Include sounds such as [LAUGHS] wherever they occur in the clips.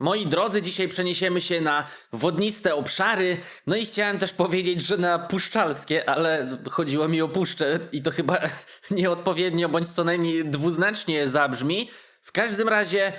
Moi drodzy, dzisiaj przeniesiemy się na wodniste obszary. No i chciałem też powiedzieć, że na puszczalskie, ale chodziło mi o puszczę i to chyba [LAUGHS] nieodpowiednio bądź co najmniej dwuznacznie zabrzmi. W każdym razie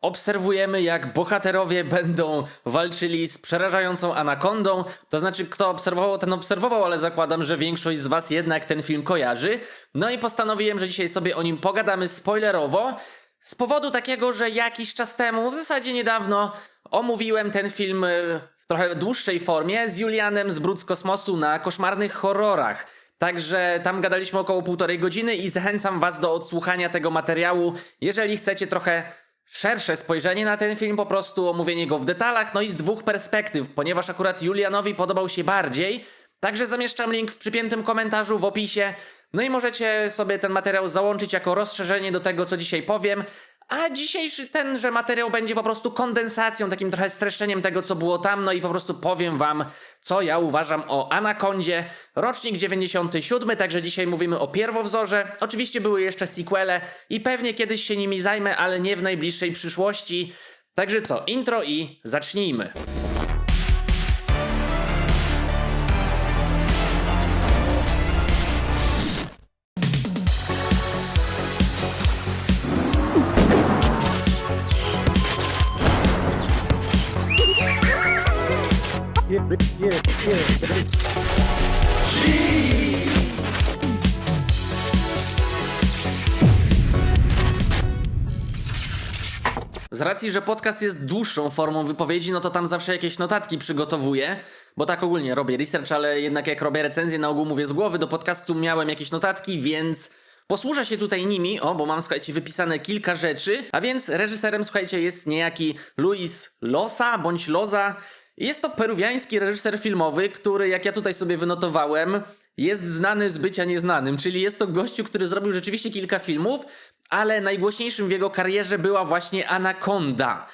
obserwujemy, jak bohaterowie będą walczyli z przerażającą anakondą. To znaczy, kto obserwował, ten obserwował, ale zakładam, że większość z Was jednak ten film kojarzy. No i postanowiłem, że dzisiaj sobie o nim pogadamy spoilerowo. Z powodu takiego, że jakiś czas temu, w zasadzie niedawno, omówiłem ten film y, w trochę dłuższej formie z Julianem z Brud z Kosmosu na koszmarnych horrorach. Także tam gadaliśmy około półtorej godziny i zachęcam Was do odsłuchania tego materiału, jeżeli chcecie trochę szersze spojrzenie na ten film, po prostu omówienie go w detalach, no i z dwóch perspektyw, ponieważ akurat Julianowi podobał się bardziej. Także zamieszczam link w przypiętym komentarzu w opisie. No i możecie sobie ten materiał załączyć jako rozszerzenie do tego, co dzisiaj powiem. A dzisiejszy tenże materiał będzie po prostu kondensacją, takim trochę streszczeniem tego, co było tam, no i po prostu powiem wam, co ja uważam o Anakondzie. Rocznik 97, także dzisiaj mówimy o pierwowzorze. Oczywiście były jeszcze sequele i pewnie kiedyś się nimi zajmę, ale nie w najbliższej przyszłości. Także co, intro i zacznijmy. Z racji, że podcast jest dłuższą formą wypowiedzi, no to tam zawsze jakieś notatki przygotowuję, bo tak ogólnie robię research, ale jednak jak robię recenzję, na ogół mówię z głowy, do podcastu miałem jakieś notatki, więc posłużę się tutaj nimi, o, bo mam, słuchajcie, wypisane kilka rzeczy, a więc reżyserem, słuchajcie, jest niejaki Luis Losa, bądź Loza. Jest to peruwiański reżyser filmowy, który, jak ja tutaj sobie wynotowałem, jest znany z bycia nieznanym, czyli jest to gościu, który zrobił rzeczywiście kilka filmów, ale najgłośniejszym w jego karierze była właśnie Anaconda.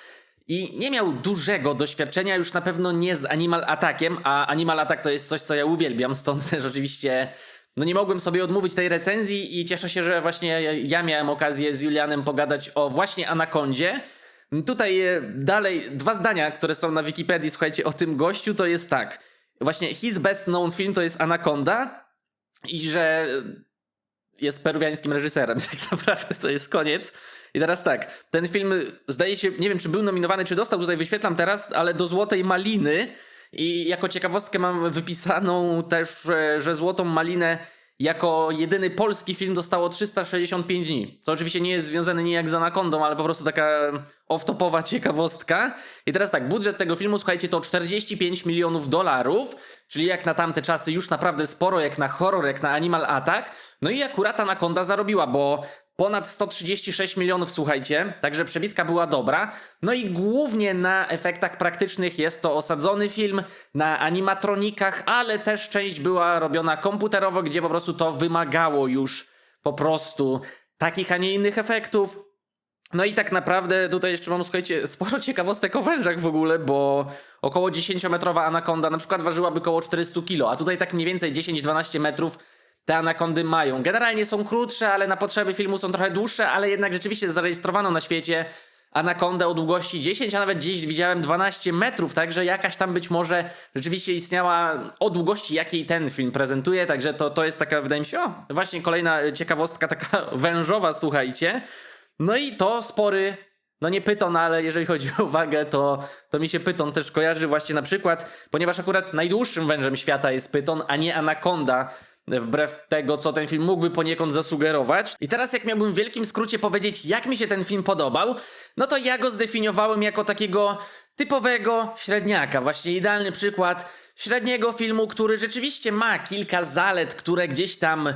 I nie miał dużego doświadczenia, już na pewno nie z Animal Attackiem, a Animal Attack to jest coś, co ja uwielbiam, stąd też oczywiście no nie mogłem sobie odmówić tej recenzji i cieszę się, że właśnie ja miałem okazję z Julianem pogadać o właśnie Anakondzie. Tutaj e, dalej dwa zdania, które są na Wikipedii, słuchajcie, o tym gościu, to jest tak. Właśnie his best known film to jest Anaconda i że jest peruwiańskim reżyserem. [LAUGHS] Tak naprawdę to jest koniec. I teraz tak, ten film zdaje się, nie wiem czy był nominowany, czy dostał, tutaj wyświetlam teraz, ale do Złotej Maliny. I jako ciekawostkę mam wypisaną też, że, Złotą Malinę jako jedyny polski film dostało 365 dni. To oczywiście nie jest związane nijak z Anakondą, ale po prostu taka off-topowa ciekawostka. I teraz tak, budżet tego filmu, słuchajcie, to 45 milionów dolarów, czyli jak na tamte czasy już naprawdę sporo, jak na horror, jak na Animal Attack. No i akurat Anakonda zarobiła, bo ponad 136 milionów, słuchajcie, także przebitka była dobra. No i głównie na efektach praktycznych jest to osadzony film, na animatronikach, ale też część była robiona komputerowo, gdzie po prostu to wymagało już po prostu takich, a nie innych efektów. No i tak naprawdę tutaj jeszcze mam, słuchajcie, sporo ciekawostek o wężach w ogóle, bo około 10-metrowa anakonda na przykład ważyłaby około 400 kg, a tutaj tak mniej więcej 10-12 metrów te anakondy mają. Generalnie są krótsze, ale na potrzeby filmu są trochę dłuższe, ale jednak rzeczywiście zarejestrowano na świecie anakondę o długości 10, a nawet gdzieś widziałem 12 metrów, także jakaś tam być może rzeczywiście istniała o długości, jakiej ten film prezentuje, także to, to jest taka, wydaje mi się, o, właśnie kolejna ciekawostka taka [LAUGHS] wężowa, słuchajcie. No i to spory, no nie pyton, ale jeżeli chodzi o wagę, to, to mi się pyton też kojarzy właśnie na przykład, ponieważ akurat najdłuższym wężem świata jest pyton, a nie anakonda, wbrew tego, co ten film mógłby poniekąd zasugerować. I teraz jak miałbym w wielkim skrócie powiedzieć, jak mi się ten film podobał, no to ja go zdefiniowałem jako takiego typowego średniaka. Właśnie idealny przykład średniego filmu, który rzeczywiście ma kilka zalet, które gdzieś tam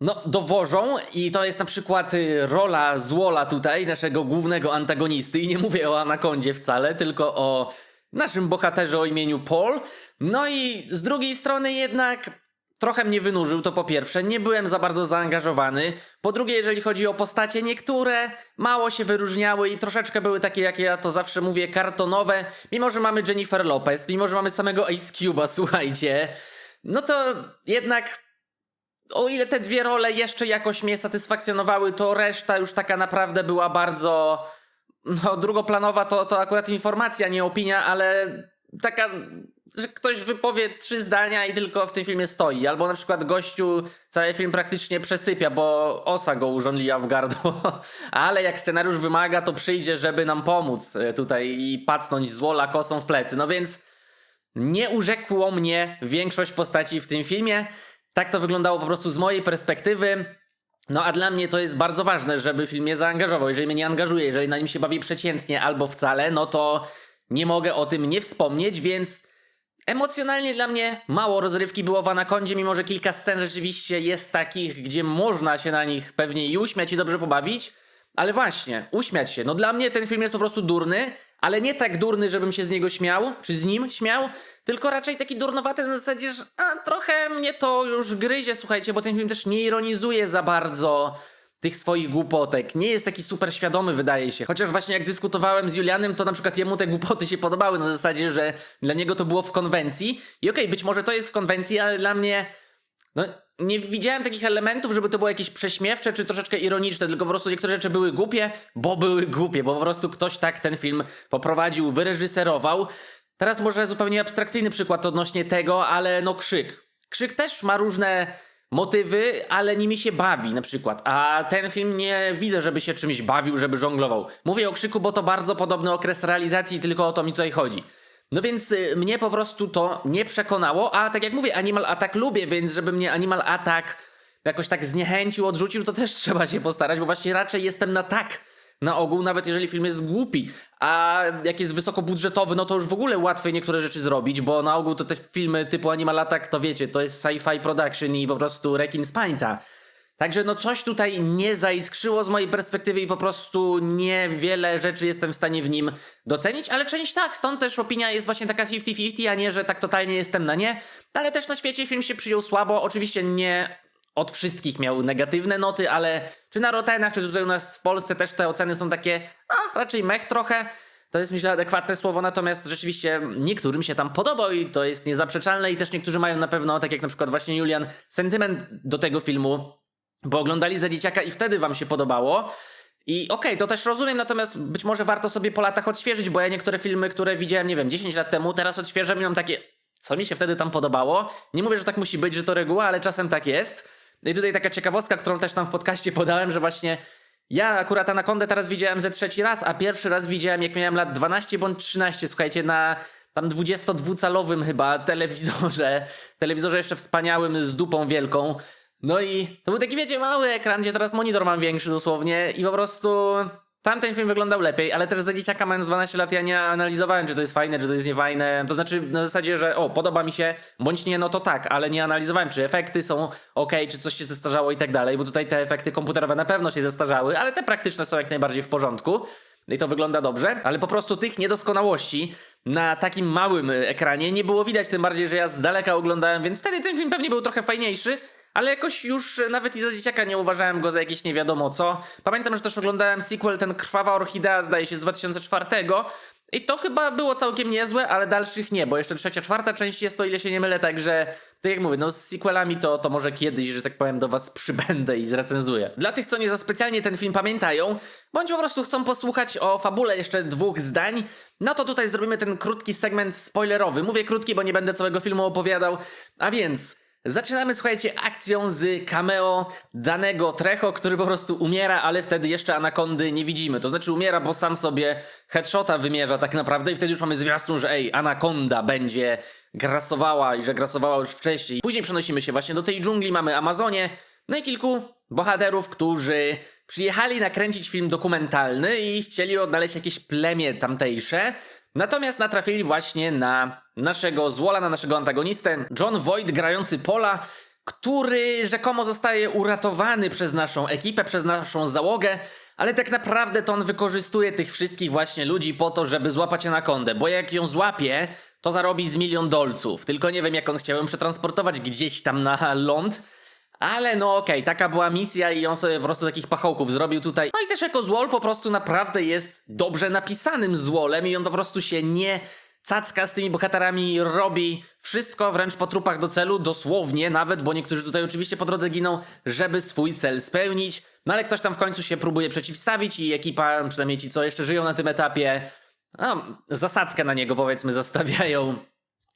no, dowożą i to jest na przykład y, rola Złola tutaj, naszego głównego antagonisty i nie mówię o Anakondzie wcale, tylko o naszym bohaterze o imieniu Paul. No i z drugiej strony jednak trochę mnie wynurzył, to po pierwsze, nie byłem za bardzo zaangażowany. Po drugie, jeżeli chodzi o postacie, niektóre mało się wyróżniały i troszeczkę były takie, jak ja to zawsze mówię, kartonowe. Mimo, że mamy Jennifer Lopez, mimo, że mamy samego Ace Cube'a, [LAUGHS] słuchajcie. No to jednak o ile te dwie role jeszcze jakoś mnie satysfakcjonowały, to reszta już taka naprawdę była bardzo no, drugoplanowa to, to akurat informacja, nie opinia, ale taka, że ktoś wypowie trzy zdania i tylko w tym filmie stoi. Albo na przykład gościu cały film praktycznie przesypia, bo osa go urządliła w gardło. [LAUGHS] Ale jak scenariusz wymaga, to przyjdzie, żeby nam pomóc e, tutaj i pacnąć złola kosą w plecy. No więc nie urzekło mnie większość postaci w tym filmie. Tak to wyglądało po prostu z mojej perspektywy. No a dla mnie to jest bardzo ważne, żeby film mnie zaangażował. Jeżeli mnie nie angażuje, jeżeli na nim się bawi przeciętnie albo wcale, no to nie mogę o tym nie wspomnieć, więc emocjonalnie dla mnie mało rozrywki było w Anakondzie, mimo że kilka scen rzeczywiście jest takich, gdzie można się na nich pewnie i uśmiać i dobrze pobawić. Ale właśnie, uśmiać się. No dla mnie ten film jest po prostu durny, ale nie tak durny, żebym się z niego śmiał, czy z nim śmiał, tylko raczej taki durnowaty na zasadzie, że a, trochę mnie to już gryzie, słuchajcie, bo ten film też nie ironizuje za bardzo tych swoich głupotek. Nie jest taki super świadomy, wydaje się. Chociaż właśnie jak dyskutowałem z Julianem, to na przykład jemu te głupoty się podobały na zasadzie, że dla niego to było w konwencji. I okej, być może to jest w konwencji, ale dla mnie no, nie widziałem takich elementów, żeby to było jakieś prześmiewcze czy troszeczkę ironiczne, tylko po prostu niektóre rzeczy były głupie, bo były głupie, bo po prostu ktoś tak ten film poprowadził, wyreżyserował. Teraz może zupełnie abstrakcyjny przykład odnośnie tego, ale no krzyk. Krzyk też ma różne motywy, ale nimi się bawi na przykład. A ten film nie widzę, żeby się czymś bawił, żeby żonglował. Mówię o krzyku, bo to bardzo podobny okres realizacji, tylko o to mi tutaj chodzi. No więc y, mnie po prostu to nie przekonało, a tak jak mówię, Animal Attack lubię, więc żeby mnie Animal Attack jakoś tak zniechęcił, odrzucił, to też [LAUGHS] trzeba się postarać, bo właśnie raczej jestem na tak na ogół, nawet jeżeli film jest głupi, a jak jest wysokobudżetowy, no to już w ogóle łatwiej niektóre rzeczy zrobić, bo na ogół to te filmy typu Animal Attack, to wiecie, to jest sci-fi production i po prostu rekin z. Także no coś tutaj nie zaiskrzyło z mojej perspektywy i po prostu niewiele rzeczy jestem w stanie w nim docenić, ale część tak, stąd też opinia jest właśnie taka 50-50, a nie, że tak totalnie jestem na nie. Ale też na świecie film się przyjął słabo, oczywiście nie od wszystkich miał negatywne noty, ale czy na Rotenach, czy tutaj u nas w Polsce też te oceny są takie, a raczej mech trochę. To jest myślę adekwatne słowo, natomiast rzeczywiście niektórym się tam podobał i to jest niezaprzeczalne i też niektórzy mają na pewno, tak jak na przykład właśnie Julian, sentyment do tego filmu, bo oglądali za dzieciaka i wtedy wam się podobało. I okej, to też rozumiem, natomiast być może warto sobie po latach odświeżyć, bo ja niektóre filmy, które widziałem, nie wiem, 10 lat temu, teraz odświeżam i mam takie, co mi się wtedy tam podobało. Nie mówię, że tak musi być, że to reguła, ale czasem tak jest. No i tutaj taka ciekawostka, którą też tam w podcaście podałem, że właśnie ja akurat Anakondę teraz widziałem ze trzeci raz, a pierwszy raz widziałem jak miałem lat 12 bądź 13, słuchajcie, na tam 22-calowym chyba telewizorze, telewizorze jeszcze wspaniałym z dupą wielką. No i to był taki, wiecie, mały ekran, gdzie teraz monitor mam większy dosłownie i po prostu tamten film wyglądał lepiej, ale też za dzieciaka mając 12 lat ja nie analizowałem, czy to jest fajne, czy to jest niefajne. To znaczy na zasadzie, że o, podoba mi się, bądź nie, no to tak, ale nie analizowałem, czy efekty są ok, czy coś się zestarzało i tak dalej, bo tutaj te efekty komputerowe na pewno się zestarzały, ale te praktyczne są jak najbardziej w porządku. I to wygląda dobrze, ale po prostu tych niedoskonałości na takim małym ekranie nie było widać, tym bardziej, że ja z daleka oglądałem, więc wtedy ten film pewnie był trochę fajniejszy, ale jakoś już y, nawet i za dzieciaka nie uważałem go za jakieś nie wiadomo co. Pamiętam, że też oglądałem sequel, ten Krwawa Orchidea, zdaje się, z 2004. I to chyba było całkiem niezłe, ale dalszych nie, bo jeszcze trzecia, czwarta część jest, o ile się nie mylę, także tak jak mówię, no z sequelami to, to może kiedyś, że tak powiem, do was przybędę i zrecenzuję. Dla tych, co nie za specjalnie ten film pamiętają, bądź po prostu chcą posłuchać o fabule jeszcze dwóch zdań, no to tutaj zrobimy ten krótki segment spoilerowy. Mówię krótki, bo nie będę całego filmu opowiadał, a więc... Zaczynamy, słuchajcie, akcją z cameo danego Trecho, który po prostu umiera, ale wtedy jeszcze Anakondy nie widzimy. To znaczy umiera, bo sam sobie headshota wymierza tak naprawdę i wtedy już mamy zwiastun, że ej, Anakonda będzie grasowała i że grasowała już wcześniej. Później przenosimy się właśnie do tej dżungli, mamy Amazonię, no i kilku bohaterów, którzy przyjechali nakręcić film dokumentalny i chcieli odnaleźć jakieś plemię tamtejsze. Natomiast natrafili właśnie na naszego złola, na naszego antagonistę, John Voight grający Pola, który rzekomo zostaje uratowany przez naszą ekipę, przez naszą załogę, ale tak naprawdę to on wykorzystuje tych wszystkich właśnie ludzi po to, żeby złapać anakondę, bo jak ją złapie, to zarobi z milion dolców. Tylko nie wiem, jak on chciał ją przetransportować gdzieś tam na ląd. Ale no okej, taka była misja i on sobie po prostu takich pachołków zrobił tutaj. No i też jako złol po prostu naprawdę jest dobrze napisanym złolem i on po prostu się nie cacka z tymi bohaterami, robi wszystko wręcz po trupach do celu, dosłownie nawet, bo niektórzy tutaj oczywiście po drodze giną, żeby swój cel spełnić. No ale ktoś tam w końcu się próbuje przeciwstawić i ekipa, przynajmniej ci, co jeszcze żyją na tym etapie, no, zasadzkę na niego powiedzmy [LAUGHS] zastawiają,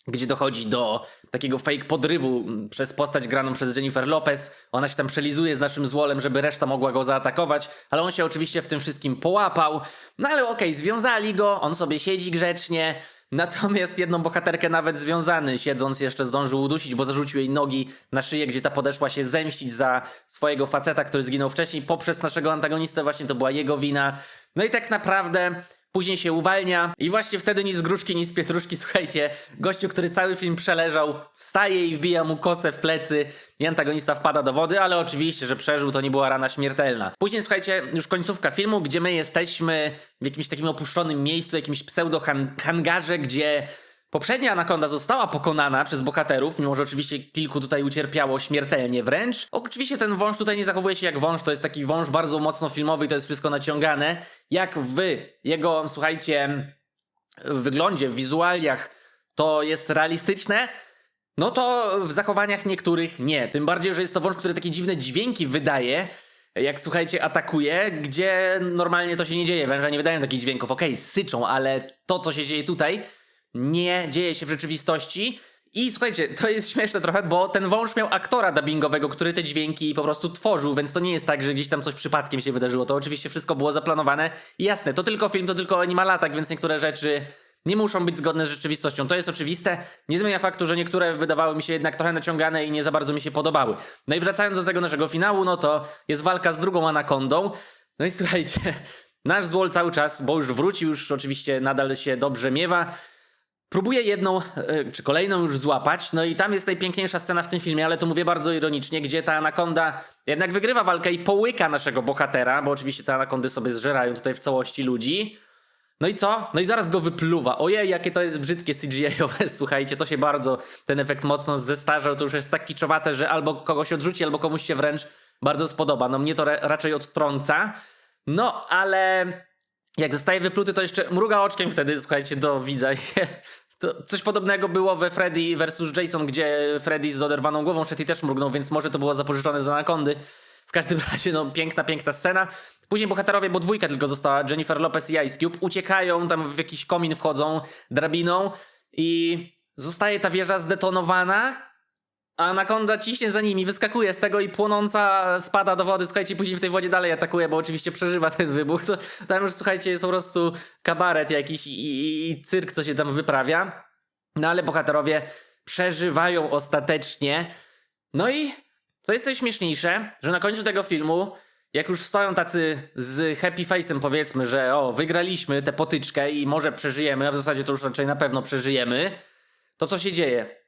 gdzie dochodzi do takiego fake podrywu mm, przez postać graną przez Jennifer Lopez. Ona się tam przelizuje z naszym złolem, żeby reszta mogła go zaatakować, ale on się oczywiście w tym wszystkim połapał. No ale okej, związali go, on sobie siedzi grzecznie. Natomiast jedną bohaterkę nawet związany, siedząc jeszcze zdążył udusić, bo zarzucił jej nogi na szyję, gdzie ta podeszła się zemścić za swojego faceta, który zginął wcześniej poprzez naszego antagonistę. Właśnie to była jego wina. No i tak naprawdę Później się uwalnia i właśnie wtedy nic z gruszki, nic z pietruszki, słuchajcie, gościu, który cały film przeleżał, wstaje i wbija mu kosę w plecy i antagonista wpada do wody, ale oczywiście, że przeżył, to nie była rana śmiertelna. Później, słuchajcie, już końcówka filmu, gdzie my jesteśmy w jakimś takim opuszczonym miejscu, jakimś pseudo-hangarze, gdzie Poprzednia anakonda została pokonana przez bohaterów, mimo że oczywiście kilku tutaj ucierpiało śmiertelnie wręcz. Oczywiście ten wąż tutaj nie zachowuje się jak wąż, to jest taki wąż bardzo mocno filmowy i to jest wszystko naciągane. Jak w jego, słuchajcie, wyglądzie, w wizualiach to jest realistyczne, no to w zachowaniach niektórych nie. Tym bardziej, że jest to wąż, który takie dziwne dźwięki wydaje, jak słuchajcie, atakuje, gdzie normalnie to się nie dzieje. Węże nie wydają takich dźwięków. Okej, syczą, ale to, co się dzieje tutaj, nie dzieje się w rzeczywistości. I słuchajcie, to jest śmieszne trochę, bo ten wąż miał aktora dubbingowego, który te dźwięki po prostu tworzył, więc to nie jest tak, że gdzieś tam coś przypadkiem się wydarzyło. To oczywiście wszystko było zaplanowane. I jasne, to tylko film, to tylko animalatak, więc niektóre rzeczy nie muszą być zgodne z rzeczywistością. To jest oczywiste. Nie zmienia faktu, że niektóre wydawały mi się jednak trochę naciągane i nie za bardzo mi się podobały. No i wracając do tego naszego finału, no to jest walka z drugą anakondą. No i słuchajcie, [LAUGHS] nasz złol cały czas, bo już wrócił, już oczywiście nadal się dobrze miewa. Próbuję jedną, e, czy kolejną już złapać, no i tam jest najpiękniejsza scena w tym filmie, ale to mówię bardzo ironicznie, gdzie ta anakonda jednak wygrywa walkę i połyka naszego bohatera, bo oczywiście te anakondy sobie zżerają tutaj w całości ludzi. No i co? No i zaraz go wypluwa. Ojej, jakie to jest brzydkie CGI-owe, [LAUGHS] słuchajcie, to się bardzo, ten efekt mocno zestarzał, to już jest tak kiczowate, że albo kogoś odrzuci, albo komuś się wręcz bardzo spodoba. No mnie to ra- raczej odtrąca. No, ale jak zostaje wypluty, to jeszcze mruga oczkiem wtedy, słuchajcie, do widza. [LAUGHS] To coś podobnego było we Freddy vs. Jason, gdzie Freddy z oderwaną głową szedł i też mrugnął, więc może to było zapożyczone z Anakondy. W każdym [LAUGHS] razie, no, piękna, piękna scena. Później bohaterowie, bo dwójka tylko została, Jennifer Lopez i Ice Cube, uciekają, tam w jakiś komin wchodzą drabiną i zostaje ta wieża zdetonowana, a Anakonda ciśnie za nimi, wyskakuje z tego i płonąca spada do wody. Słuchajcie, później w tej wodzie dalej atakuje, bo oczywiście przeżywa ten wybuch. To, tam już, słuchajcie, jest po prostu kabaret jakiś i, i, i cyrk, co się tam wyprawia. No ale bohaterowie przeżywają ostatecznie. No i co jest najśmieszniejsze, że na końcu tego filmu, jak już stoją tacy z happy face'em, powiedzmy, że o, wygraliśmy tę potyczkę i może przeżyjemy, a w zasadzie to już raczej na pewno przeżyjemy, to co się dzieje?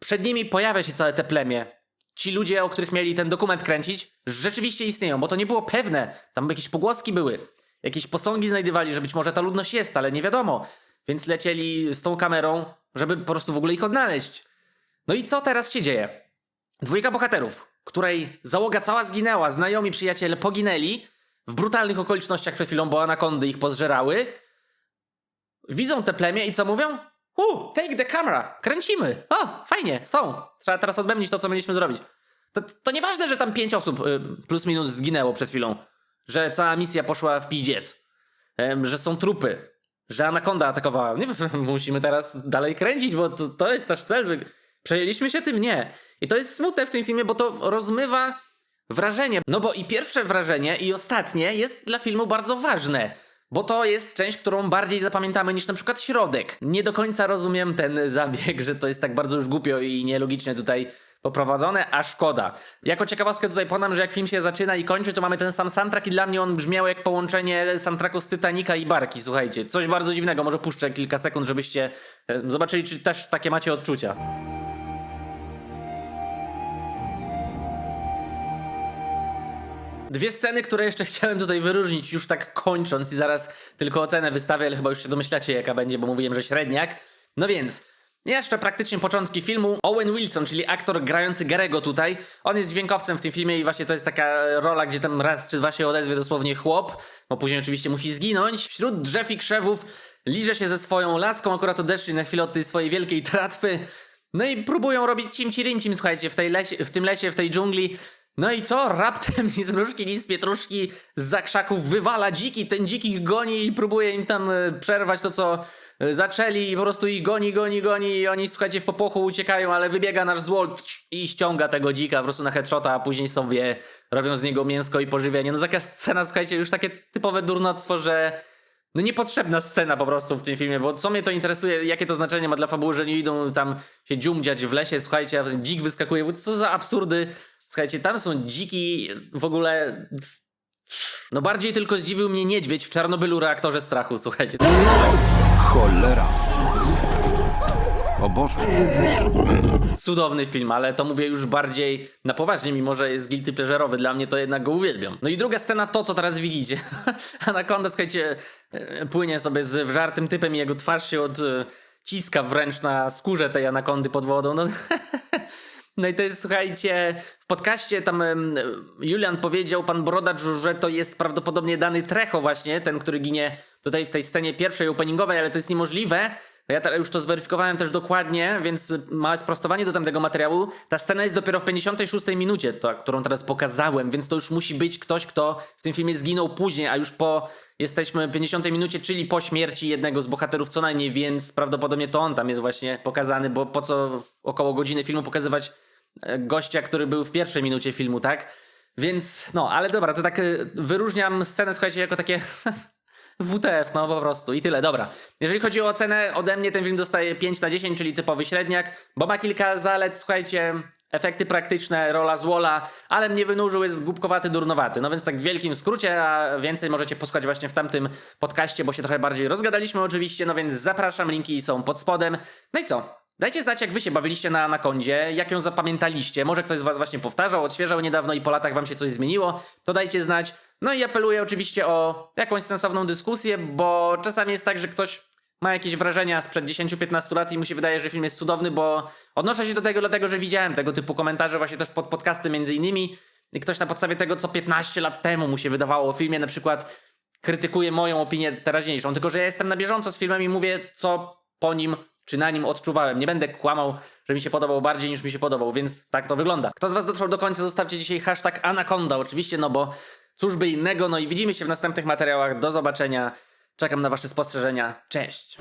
Przed nimi pojawia się całe te plemię. Ci ludzie, o których mieli ten dokument kręcić, rzeczywiście istnieją, bo to nie było pewne. Tam jakieś pogłoski były. Jakieś posągi znajdywali, że być może ta ludność jest, ale nie wiadomo. Więc lecieli z tą kamerą, żeby po prostu w ogóle ich odnaleźć. No i co teraz się dzieje? Dwójka bohaterów, której załoga cała zginęła, znajomi przyjaciele poginęli w brutalnych okolicznościach przed chwilą, bo anakondy ich pozżerały. Widzą te plemię i co mówią? Uh, take the camera, kręcimy. O, fajnie, są. Trzeba teraz odbębnić to, co mieliśmy zrobić. To, to nieważne, że tam pięć osób y, plus minus zginęło przed chwilą. Że cała misja poszła w piździec. Że są trupy. Że anakonda atakowała. Nie, [LAUGHS] musimy teraz dalej kręcić, bo to, to jest nasz cel. Przejęliśmy się tym? Nie. I to jest smutne w tym filmie, bo to rozmywa wrażenie. No bo i pierwsze wrażenie, i ostatnie jest dla filmu bardzo ważne. Bo to jest część, którą bardziej zapamiętamy niż na przykład środek. Nie do końca rozumiem ten [LAUGHS] zabieg, że to jest tak bardzo już głupio i nielogicznie tutaj poprowadzone, a szkoda. Jako ciekawostkę tutaj podam, że jak film się zaczyna i kończy, to mamy ten sam soundtrack i dla mnie on brzmiał jak połączenie soundtracku z Titanica i Barki, słuchajcie. Coś bardzo dziwnego, może puszczę kilka sekund, żebyście e, zobaczyli, czy też takie macie odczucia. Dwie sceny, które jeszcze chciałem tutaj wyróżnić, już tak kończąc i zaraz tylko ocenę wystawię, ale chyba już się domyślacie jaka będzie, bo mówiłem, że średniak. No więc, jeszcze praktycznie początki filmu. Owen Wilson, czyli aktor grający Garego tutaj, on jest dźwiękowcem w tym filmie i właśnie to jest taka rola, gdzie tam raz czy dwa się odezwie dosłownie chłop, bo później oczywiście musi zginąć. Wśród drzew i krzewów liże się ze swoją laską, akurat odeszli na chwilę od tej swojej wielkiej tratwy. No i próbują robić cimci rimcim, słuchajcie, w, tej lesie, w tym lesie, w tej dżungli. No i co? Raptem ni [LAUGHS] z ni z pietruszki z zakrzaków wywala dziki. Ten dziki ich goni i próbuje im tam e, przerwać to, co e, zaczęli i po prostu ich goni, goni, goni i oni, słuchajcie, w popłochu uciekają, ale wybiega nasz złol tsz, i ściąga tego dzika po prostu na headshota, a później sobie robią z niego mięsko i pożywienie. No taka scena, słuchajcie, już takie typowe durnoctwo, że no niepotrzebna scena po prostu w tym filmie, bo co mnie to interesuje, jakie to znaczenie ma dla fabuły, że nie idą tam się dziumdziać w lesie, słuchajcie, a ten dzik wyskakuje, bo co za absurdy. Słuchajcie, tam są dziki w ogóle... No bardziej tylko zdziwił mnie niedźwiedź w Czarnobylu reaktorze strachu, słuchajcie. Cholera. O Boże. Cudowny film, ale to mówię już bardziej na poważnie, mimo że jest guilty pleasure'owy. Dla mnie to jednak go uwielbiam. No i druga scena to, co teraz widzicie. [LAUGHS] Anaconda, słuchajcie, e, płynie sobie z wżartym typem i jego twarz się odciska wręcz na skórze tej anakondy pod wodą. No, [LAUGHS] no i to jest, słuchajcie, w podcaście tam Julian powiedział, pan Brodacz, że to jest prawdopodobnie dany Trecho właśnie, ten, który ginie tutaj w tej scenie pierwszej openingowej, ale to jest niemożliwe. Ja teraz już to zweryfikowałem też dokładnie, więc małe sprostowanie do tamtego materiału. Ta scena jest dopiero w 56 minucie, to, którą teraz pokazałem, więc to już musi być ktoś, kto w tym filmie zginął później, a już po jesteśmy w 50 minucie, czyli po śmierci jednego z bohaterów co najmniej, więc prawdopodobnie to on tam jest właśnie pokazany, bo po co około godziny filmu pokazywać e, gościa, który był w pierwszej minucie filmu, tak? Więc no, ale dobra, to tak e, wyróżniam scenę, słuchajcie, jako takie [LAUGHS] WTF, no po prostu i tyle, dobra. Jeżeli chodzi o ocenę, ode mnie ten film dostaje 5 na 10, czyli typowy średniak, bo ma kilka zalet, słuchajcie, efekty praktyczne, rola z Wola, ale mnie wynurzył, jest głupkowaty, durnowaty. No więc tak w wielkim skrócie, a więcej możecie posłuchać właśnie w tamtym podcaście, bo się trochę bardziej rozgadaliśmy oczywiście, no więc zapraszam, linki są pod spodem. No i co? Dajcie znać, jak wy się bawiliście na Anakondzie, jak ją zapamiętaliście. Może ktoś z was właśnie powtarzał, odświeżał niedawno i po latach wam się coś zmieniło, to dajcie znać. No i apeluję oczywiście o jakąś sensowną dyskusję, bo czasami jest tak, że ktoś ma jakieś wrażenia sprzed 10-15 lat i mu się wydaje, że film jest cudowny, bo odnoszę się do tego dlatego, że widziałem tego typu komentarze właśnie też pod podcasty między innymi i ktoś na podstawie tego, co 15 lat temu mu się wydawało o filmie, na przykład krytykuje moją opinię teraźniejszą, tylko że ja jestem na bieżąco z filmem i mówię, co po nim czy na nim odczuwałem. Nie będę kłamał, że mi się podobał bardziej niż mi się podobał, więc tak to wygląda. Kto z was dotrwał do końca, zostawcie dzisiaj hashtag Anaconda, oczywiście, no bo cóż by innego, no i widzimy się w następnych materiałach. Do zobaczenia. Czekam na wasze spostrzeżenia. Cześć!